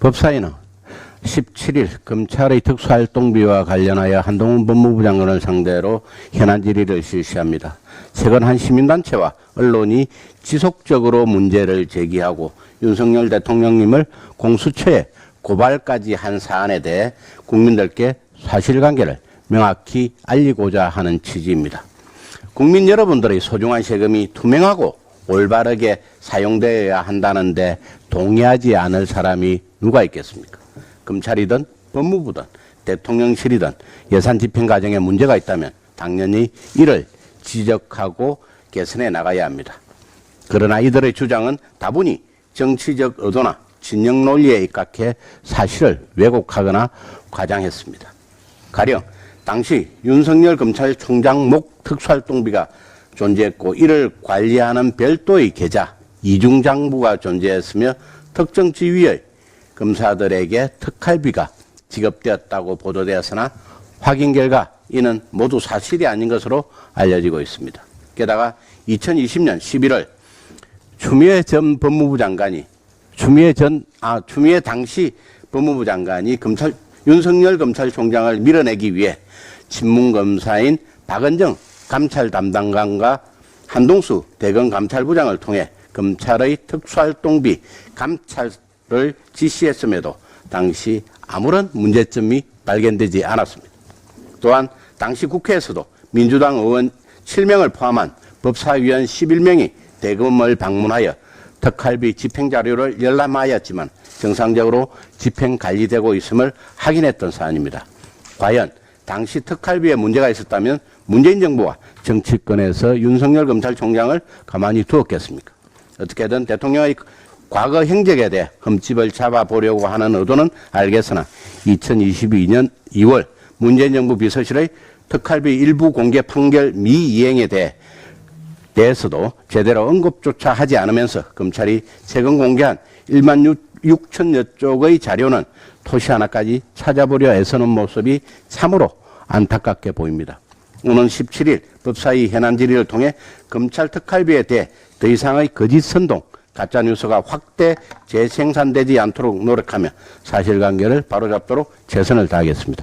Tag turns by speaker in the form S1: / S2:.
S1: 법사위는 17일 검찰의 특수활동비와 관련하여 한동훈 법무부 장관을 상대로 현안 질의를 실시합니다. 최근 한 시민단체와 언론이 지속적으로 문제를 제기하고 윤석열 대통령님을 공수처에 고발까지 한 사안에 대해 국민들께 사실관계를 명확히 알리고자 하는 취지입니다. 국민 여러분들의 소중한 세금이 투명하고 올바르게 사용되어야 한다는데 동의하지 않을 사람이 누가 있겠습니까? 검찰이든 법무부든 대통령실이든 예산 집행 과정에 문제가 있다면 당연히 이를 지적하고 개선해 나가야 합니다. 그러나 이들의 주장은 다분히 정치적 의도나 진영 논리에 입각해 사실을 왜곡하거나 과장했습니다. 가령 당시 윤석열 검찰총장 목 특수활동비가 존재했고 이를 관리하는 별도의 계좌 이중장부가 존재했으며 특정 지위의 검사들에게 특활비가 지급되었다고 보도되었으나 확인 결과 이는 모두 사실이 아닌 것으로 알려지고 있습니다. 게다가 2020년 11월 추미애 전 법무부 장관이 추미애 전, 아, 추미애 당시 법무부 장관이 검찰, 윤석열 검찰총장을 밀어내기 위해 친문검사인 박은정 감찰 담당관과 한동수 대검 감찰부장을 통해 검찰의 특수활동비 감찰을 지시했음에도 당시 아무런 문제점이 발견되지 않았습니다. 또한 당시 국회에서도 민주당 의원 7명을 포함한 법사위원 11명이 대검을 방문하여 특활비 집행 자료를 열람하였지만 정상적으로 집행 관리되고 있음을 확인했던 사안입니다. 과연 당시 특활비에 문제가 있었다면 문재인 정부와 정치권에서 윤석열 검찰총장을 가만히 두었겠습니까? 어떻게든 대통령의 과거 행적에 대해 흠집을 잡아보려고 하는 의도는 알겠으나 2022년 2월 문재인 정부 비서실의 특활비 일부 공개 판결 미이행에 대해 대해서도 제대로 언급조차 하지 않으면서 검찰이 최근 공개한 1만 6 천여 쪽의 자료는 토시 하나까지 찾아보려 애쓰는 모습이 참으로 안타깝게 보입니다. 오는 17일 법사위 현안 질의를 통해 검찰 특활비에 대해 더 이상의 거짓 선동, 가짜 뉴스가 확대 재생산되지 않도록 노력하며 사실관계를 바로잡도록 최선을 다하겠습니다.